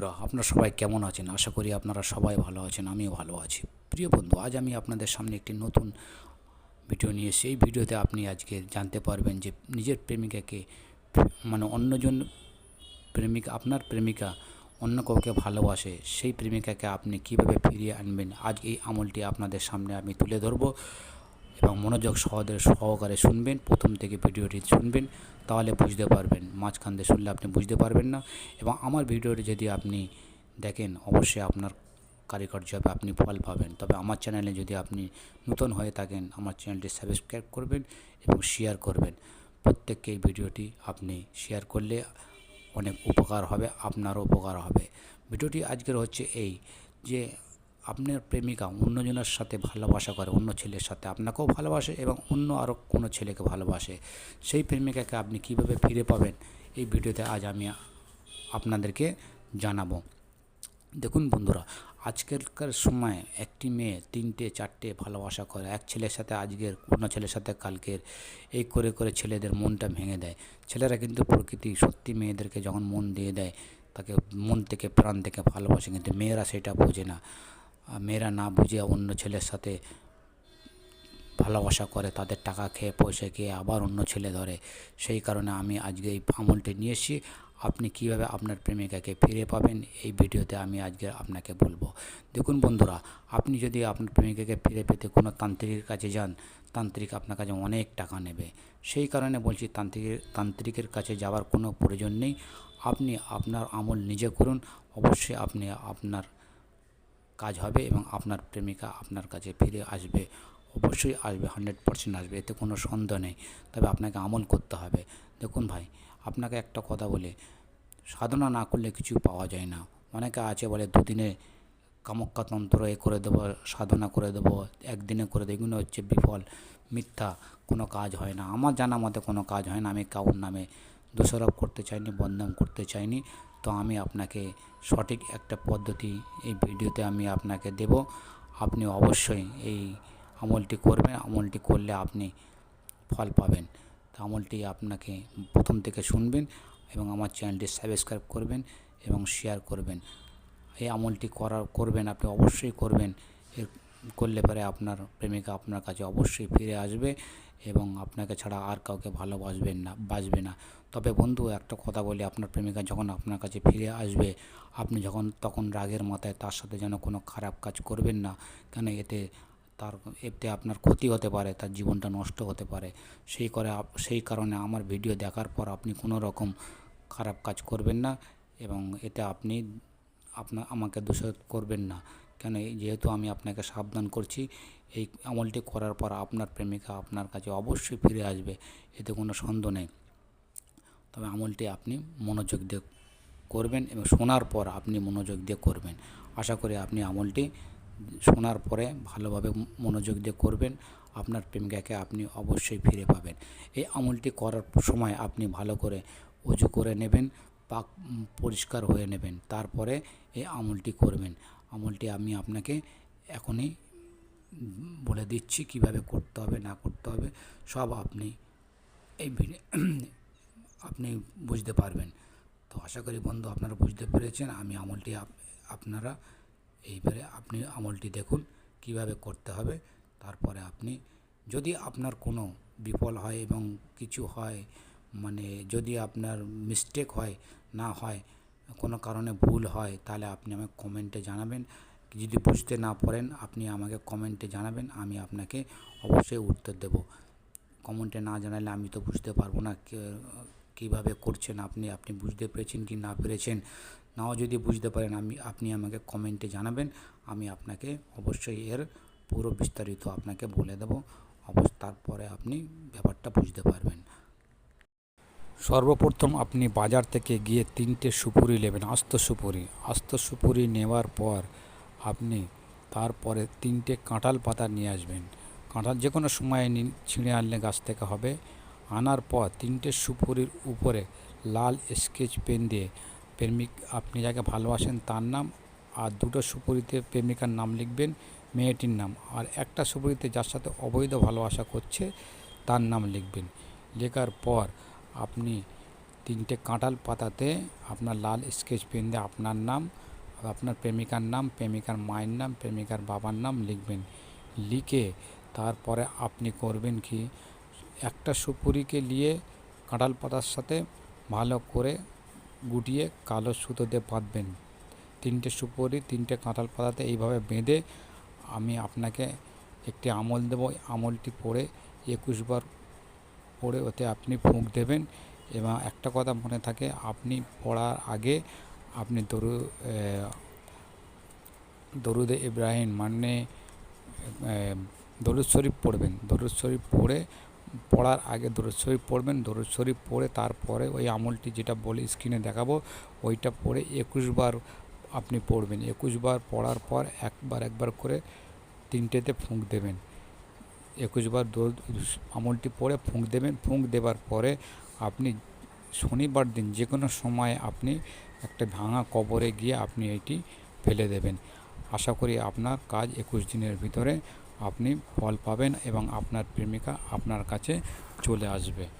বন্ধুরা, আপনারা সবাই কেমন আছেন? আশা করি আপনারা সবাই ভালো আছেন আমিও ভালো আছি। প্রিয় বন্ধু আজ আমি আপনাদের সামনে একটি নতুন ভিডিও নিয়ে এসেছি। এই ভিডিওতে আপনি আজকে জানতে পারবেন যে নিজের প্রেমিকাকে মানে অন্যজন প্রেমিকা আপনার প্রেমিকা অন্য কাউকে ভালোবাসে সেই প্রেমিকাকে আপনি কীভাবে ফিরিয়ে আনবেন? আজ এই আমলটি আপনাদের সামনে আমি তুলে ধরবো। এবং মনোযোগ সহদের সহকারে শুনবেন, প্রথম থেকে ভিডিওটি শুনবেন, তাহলে বুঝতে পারবেন। মাঝখান দিয়ে শুনলে আপনি বুঝতে পারবেন না। এবং আমার ভিডিওটি যদি আপনি দেখেন, অবশ্যই আপনার কারিকর্য হবে আপনি ফল পাবেন। তবে আমার চ্যানেলে যদি আপনি নতুন হয়ে থাকেন, আমার চ্যানেলটি সাবস্ক্রাইব করবেন এবং শেয়ার করবেন। প্রত্যেককে ভিডিওটি আপনি শেয়ার করলে অনেক উপকার হবে, আপনারও উপকার হবে। ভিডিওটি আজকের হচ্ছে এই যে আপনার প্রেমিকা অন্যজনের সাথে ভালোবাসা করে, অন্য ছেলের সাথে আপনাকেও ভালোবাসে এবং অন্য আরও কোনো ছেলেকে ভালোবাসে। সেই প্রেমিকাকে আপনি কীভাবে ফিরে পাবেন? এই ভিডিওতে আজ আমি আপনাদেরকে জানাব। দেখুন বন্ধুরা আজকালকার সময় একটি মেয়ে তিনটে, চারটে ভালোবাসা করে, এক ছেলের সাথে আজকের, অন্য ছেলের সাথে কালকের, এই করে করে ছেলেদের মনটা ভেঙে দেয়। ছেলেরা কিন্তু প্রকৃতি, সত্যি মেয়েদেরকে যখন মন দিয়ে দেয়, তাকে মন থেকে, প্রাণ থেকে ভালোবাসে, কিন্তু মেয়েরা সেটা বোঝে না। মেয়েরা না বুঝে অন্য ছেলের সাথে ভালোবাসা করে, তাদের টাকা খেয়ে পয়সা খেয়ে আবার অন্য ছেলে ধরে। সেই কারণে আমি আজকে এই আমলটি নিয়ে এসেছি। আপনি কীভাবে আপনার প্রেমিকাকে ফিরে পাবেন, এই ভিডিওতে আমি আজকে আপনাকে বলব। দেখুন বন্ধুরা, আপনি যদি আপনার প্রেমিকাকে ফিরে পেতে কোনো তান্ত্রিকের কাছে যান, তান্ত্রিক আপনার কাছে অনেক টাকা নেবে। সেই কারণে বলছি তান্ত্রিকের তান্ত্রিকের কাছে যাওয়ার কোনো প্রয়োজন নেই। আপনি আপনার আমল নিজে করুন। অবশ্যই আপনি আপনার কাজ হবে এবং আপনার প্রেমিকা আপনার কাছে ফিরে আসবে, অবশ্যই আসবে হান্ড্রেড পার্সেন্ট আসবে, এতে কোনো সন্দেহ নেই। তবে আপনাকে আমল করতে হবে। দেখুন ভাই, আপনাকে একটা কথা বলে, সাধনা না করলে কিছু পাওয়া যায় না। অনেকে আছে বলে, দুদিনে কামক্কাতন্ত্র এ করে দেবো, সাধনা করে দেবো, একদিনে করে দেবো। এগুলো হচ্ছে বিফল, মিথ্যা, কোনো কাজ হয় না। আমার জানা মতে কোনো কাজ হয় না। আমি কাউর নামে দোষারোপ করতে চাইনি, বদনাম করতে চাইনি। তো আমি আপনাকে সঠিক একটা পদ্ধতি এই ভিডিওতে আমি আপনাকে দেব। আপনি অবশ্যই এই আমলটি করবেন। আমলটি করলে আপনি ফল পাবেন। তো আমলটি আপনাকে প্রথম থেকে শুনবেন এবং আমার চ্যানেলটি সাবস্ক্রাইব করবেন এবং শেয়ার করবেন। এই আমলটি করার, করবেন আপনি অবশ্যই করবেন। এর করলে পরে আপনার প্রেমিকা আপনার কাছে অবশ্যই ফিরে আসবে এবং আপনাকে ছাড়া আর কাউকে ভালোবাসবেন না বাসবে না। তবে বন্ধু, একটা কথা বলি, আপনার প্রেমিকা যখন আপনার কাছে ফিরে আসবে, আপনি যখন, তখন রাগের মাথায় তার সাথে যেন কোনো খারাপ কাজ করবেন না, কেন এতে তার, এতে আপনার ক্ষতি হতে পারে, তার জীবনটা নষ্ট হতে পারে। সেই করে সেই কারণে আমার ভিডিও দেখার পর আপনি কোনো রকম খারাপ কাজ করবেন না এবং এতে আপনি আপনার আমাকে দোষারোপ করবেন না। কেন? যেহেতু আমি আপনাকে সাবধান করছি, এই আমলটি করার পর আপনার প্রেমিকা আপনার কাছে অবশ্যই ফিরে আসবে, এতে কোনো সন্দেহ নেই। তবে আমলটি আপনি মনোযোগ দিয়ে করবেন এবং শোনার পর আপনি মনোযোগ দিয়ে করবেন। আশা করি আপনি আমলটি শোনার পরে ভালোভাবে মনোযোগ দিয়ে করবেন, আপনার প্রেমিকাকে আপনি অবশ্যই ফিরে পাবেন। এই আমলটি করার সময় আপনি ভালো করে উজু করে নেবেন পাক পরিষ্কার হয়ে নেবেন। তারপরে এই আমলটি করবেন। আমলটি আমি আপনাকে এখনই বলে দিচ্ছি কীভাবে করতে হবে, না করতে হবে, সব আপনি এই আপনি বুঝতে পারবেন। তো আশা করি বন্ধু আপনারা বুঝতে পেরেছেন, আমি আমলটি আপ- আপনারা এইবারে আপনি আমলটি দেখুন কীভাবে করতে হবে। তারপরে আপনি যদি আপনার কোনো বিফল হয় এবং কিছু হয় মানে যদি আপনার মিস্টেক হয়, না হয়, কোনো কারণে ভুল হয়, তাহলে আপনি আমাকে কমেন্টে জানাবেন। যদি বুঝতে না পারেন, আপনি আমাকে কমেন্টে জানাবেন, আমি আপনাকে অবশ্যই উত্তর দেবো। কমেন্টে না জানালে আমি তো বুঝতে পারব না কীভাবে করছেন আপনি আপনি বুঝতে পেরেছেন কি না পেরেছেন? নাও যদি বুঝতে পারেন, আমি, আপনি আমাকে কমেন্টে জানাবেন, আমি আপনাকে অবশ্যই এর পুরো বিস্তারিত আপনাকে বলে দেবো। অবশ্য তারপরে আপনি ব্যাপারটা বুঝতে পারবেন। সর্বপ্রথম আপনি বাজার থেকে গিয়ে তিনটে সুপুরি নেবেন, আস্ত সুপুরি। আস্ত সুপুরি নেওয়ার পর আপনি তারপরে তিনটে কাঁঠাল পাতা নিয়ে আসবেন। কাঁঠাল যে কোনো সময় ছিঁড়ে আনলে গাছ থেকে হবে। আনার পর তিনটে সুপুরির উপরে লাল স্কেচ পেন দিয়ে প্রেমিক, আপনি যাকে ভালোবাসেন তার নাম আর দুটো সুপুরিতে প্রেমিকার নাম লিখবেন, মেয়েটির নাম। আর একটা সুপুরিতে যার সাথে অবৈধ ভালোবাসা করছে তার নাম লিখবেন। লেখার পর আপনি তিনটে কাঁঠাল পাতাতে আপনার লাল স্কেচ পেন দিয়ে আপনার নাম, আপনার প্রেমিকার নাম, প্রেমিকার মায়ের নাম, প্রেমিকার বাবার নাম লিখবেন। লিখে তারপরে আপনি করবেন কি? একটা সুপুরিকে নিয়ে কাঁঠাল পাতার সাথে ভালো করে গুটিয়ে কালো সুতো দিয়ে বাঁধবেন। তিনটে সুপুরি, তিনটে কাঁঠাল পাতাতে এইভাবে বেঁধে আমি আপনাকে একটি আমল দেবো। আমলটি পড়ে একুশ বার পড়ে ওতে আপনি ফুঁক দেবেন এবং একটা কথা মনে থাকে, আপনি পড়ার আগে আপনি দরু দরুদে ইব্রাহিম মানে দরুদ শরীফ পড়বেন। দরুদ শরীফ পড়ে, পড়ার আগে দরুদ শরীফ পড়বেন। দরুদ শরীফ পড়ে তারপরে ওই আমলটি যেটা বলে স্ক্রিনে দেখাবো, ওইটা পড়ে একুশ বার আপনি পড়বেন। একুশ বার পড়ার পর একবার একবার করে তিনটেতে ফুঁক দেবেন। একুশ দোল আমলটি পরে ফুঁক দেবেন। ফুঁক দেবার পরে আপনি শনিবার দিন যে কোনো সময় আপনি একটা ভাঙা কবরে গিয়ে আপনি এটি ফেলে দেবেন। আশা করি আপনার কাজ একুশ দিনের ভিতরে আপনি ফল পাবেন এবং আপনার প্রেমিকা আপনার কাছে চলে আসবে।